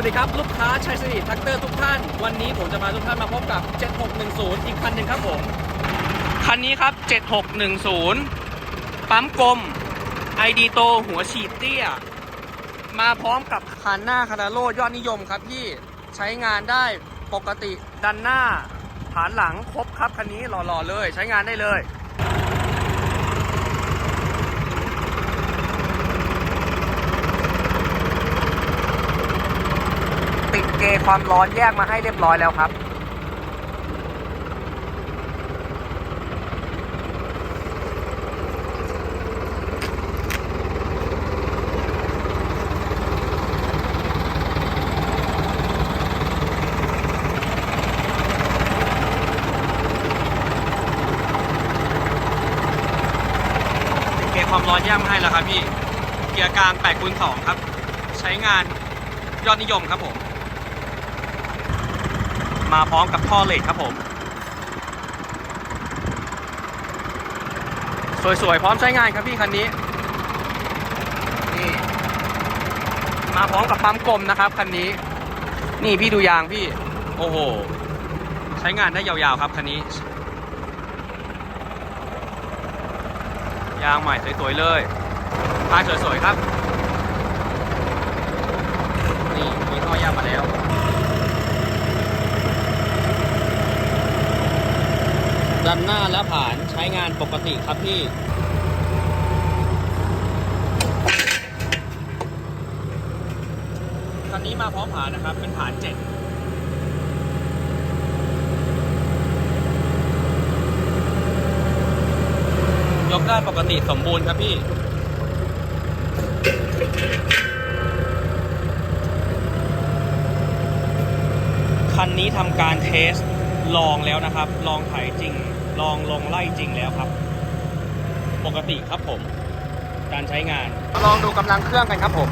วัสดีครับ ลูกค้าชัยสิริแท็กเตอร์ทุกท่าน วันนี้ผมจะพาทุกท่านมาพบกับ 7610 อีกคันหนึ่งครับผม คันนี้ครับ 7610 ปั๊มกลม ID โตหัวฉีดเตี้ย มาพร้อมกับคันหน้าคานาโรยอดนิยมครับพี่ใช้งานได้ปกติดันหน้า ฐานหลังครบครับคันนี้หล่อๆเลย ใช้งานได้เลย ติดเกยร์ ความร้อนแยกมาให้เรียบร้อยแล้วครับ เกยร์ความร้อนแยกมาให้แล้วครับพี่ เกียร์กลาง8คูณ2ครับ ใช้งานยอดนิยมครับผม มาพร้อมกับท่อเหล็กครับผม สวยๆ พร้อมใช้งานครับพี่คันนี้นี่มาพร้อมกับปั๊มกลมนะครับคันนี้ นี่พี่ดูยางพี่ โอ้โห ใช้งานได้ยาวๆครับคันนี้ ยางใหม่สวยๆเลยพายสวยๆครับ นี่มีท่อยางมาแล้ว ด้านหน้าและผ่านใช้งานปกติครับพี่คันนี้มาพร้อมผ่านนะครับ เป็นผ่านเจ็ดยกได้ปกติสมบูรณ์ครับพี่คันนี้ทำการเทสลองแล้วนะครับ ลองไถจริง ลองลงไล่จริงแล้วครับ ปกติครับผม การใช้งาน ลองดูกำลังเครื่องกันครับผม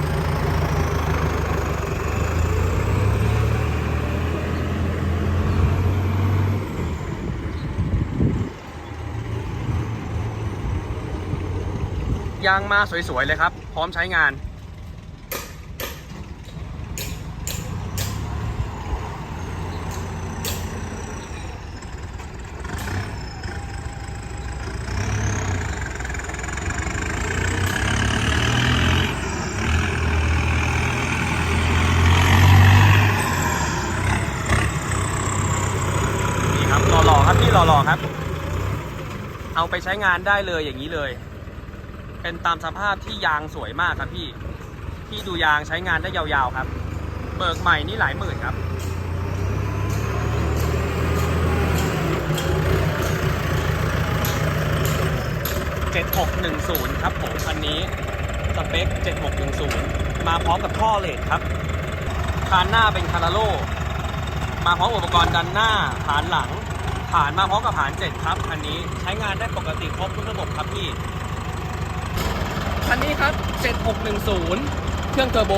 ยางมาสวยๆเลยครับ พร้อมใช้งานครับ หล่อๆครับพี่หล่อๆครับ เอาไปใช้งานได้เลยอย่างนี้เลย เป็นตามสภาพที่ยางสวยมากครับพี่พี่ดูยางใช้งานได้ยาวๆครับ เบิกใหม่นี่หลายหมื่นครับ7610ครับผมคันนี้สเปค7610มาพร้อมกับท่อเลดครับคานหน้าเป็นคาราโล มาพร้อมอุปกรณ์ดันหน้าฐานหลัง ฐานมาพร้อมกับฐานเจ็ดครับคันนี้ใช้งานได้ปกติครบทุกระบบครับพี่คันนี้ครับ 7610 เครื่องเทอร์โบ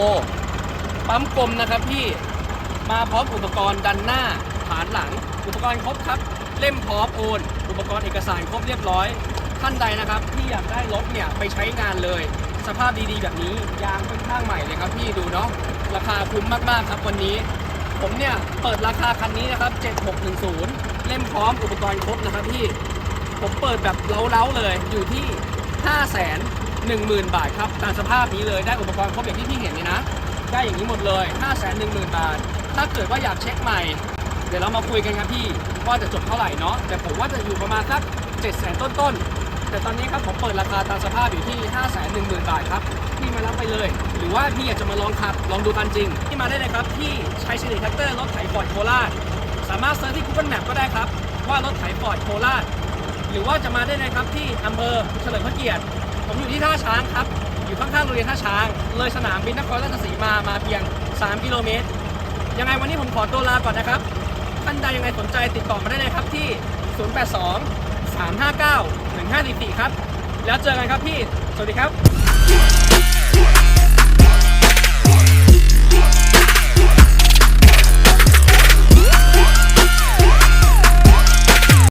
ปั๊มกลมนะครับพี่ มาพร้อมอุปกรณ์ดันหน้า ฐานหลัง อุปกรณ์ครบครับ เล่มพร้อมโอน อุปกรณ์เอกสารครบเรียบร้อย ท่านใดนะครับที่อยากได้รถเนี่ยไปใช้งานเลย สภาพดีๆแบบนี้ ยางค่อนข้างใหม่เลยครับพี่ดูเนาะ ราคาคุ้มมากๆครับวันนี้ ผมเนี่ยเปิดราคาคันนี้นะครับ 7610 เล่มพร้อมอุปกรณ์ครบนะครับพี่ ผมเปิดแบบเล้าๆเลยอยู่ที่ 5 1 0 0 0 0 บาทครับ ตามสภาพนี้เลยได้อุปกรณ์ครบอย่างที่พี่เห็นเลยนะ ได้อย่างนี้หมดเลย 5 1 0 0 0 0 บาท ถ้าเกิดว่าอยากเช็คใหม่ เดี๋ยวเรามาคุยกันครับพี่ ว่าจะจบเท่าไหร่เนาะแต่ผมว่าจะอยู่ประมาณสัก7 0 0 0 0ต้นๆแต่ตอนนี้ครับผมเปิดราคาตามสภาพอยู่ที่ 5 1 0 0 0 0 บาทครับพี่มารับไปเลย หรือว่าพี่อยากจะมาลองขับลองดูกันจริงที่มาได้เลยครับที่ชัยสิริแท็กเตอร์รถไถฟอร์ดโคราช สามารถเซิร์ชที่ Google Map ก็ได้ครับ ว่ารถไถฟอร์ดโคราชหรือว่าจะมาได้เลยครับที่อำเภอเฉลิมพระเกียรติ ผมอยู่ที่ท่าช้างครับ อยู่ข้างๆโรงเรียนท่าช้าง เลยสนามบินนครราชสีมามาเพียง 3 กิโลเมตร ยังไงวันนี้ผมขอตัวลาก่อนนะครับ ท่านใดยังไงสนใจติดต่อมาได้เลยครับที่ 082 359 1544 ครับ แล้วเจอกันครับพี่ สวัสดีครับ